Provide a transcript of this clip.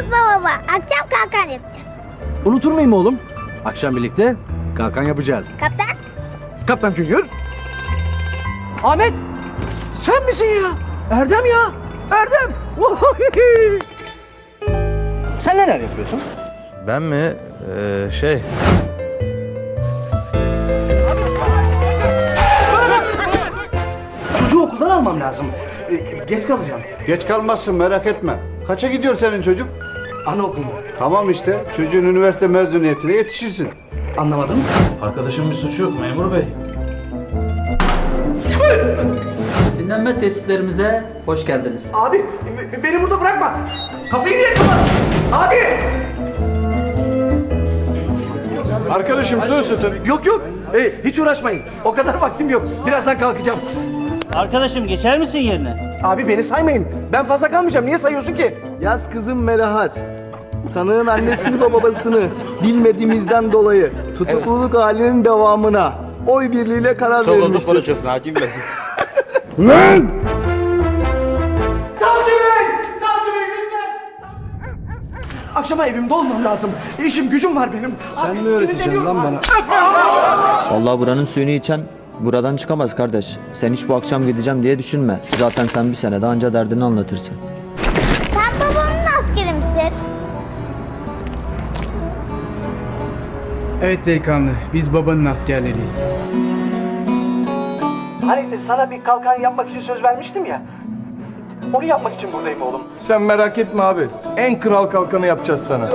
Unutma baba. Akşam kalkan yapacağız. Unutur muyum oğlum? Akşam birlikte kalkan yapacağız. Kaptan. Kaptan Junior. Ahmet! Sen misin ya? Erdem ya! Erdem! Sen neler yapıyorsun? Ben mi? Ee, şey... Çocuğu okuldan almam lazım. Ee, geç kalacağım. Geç kalmazsın merak etme. Kaça gidiyor senin çocuk? Anaokuluna. Tamam işte çocuğun üniversite mezuniyetine yetişirsin. Anlamadım. Arkadaşım bir suçu yok memur bey. Dinlenme tesislerimize hoş geldiniz. Abi be- beni burada bırakma. Kapıyı niye kapat? Abi! Arkadaşım su ısıtın. Yok yok. Ee, hiç uğraşmayın. O kadar vaktim yok. Birazdan kalkacağım. Arkadaşım geçer misin yerine? Abi beni saymayın. Ben fazla kalmayacağım. Niye sayıyorsun ki? Yaz kızım Melahat. Sanığın annesini ve babasını bilmediğimizden dolayı tutukluluk halinin devamına oy birliğiyle karar verilmiştir. konuşuyorsun hakim bey. Akşama evimde olmam lazım. İşim gücüm var benim. Sen mi öğreteceksin lan bana? Vallahi buranın suyunu içen buradan çıkamaz kardeş. Sen hiç bu akşam gideceğim diye düşünme. Zaten sen bir sene daha önce derdini anlatırsın. Sen babamın askeri misin? Evet delikanlı, biz babanın askerleriyiz. Hani sana bir kalkan yapmak için söz vermiştim ya. Onu yapmak için buradayım oğlum. Sen merak etme abi. En kral kalkanı yapacağız sana.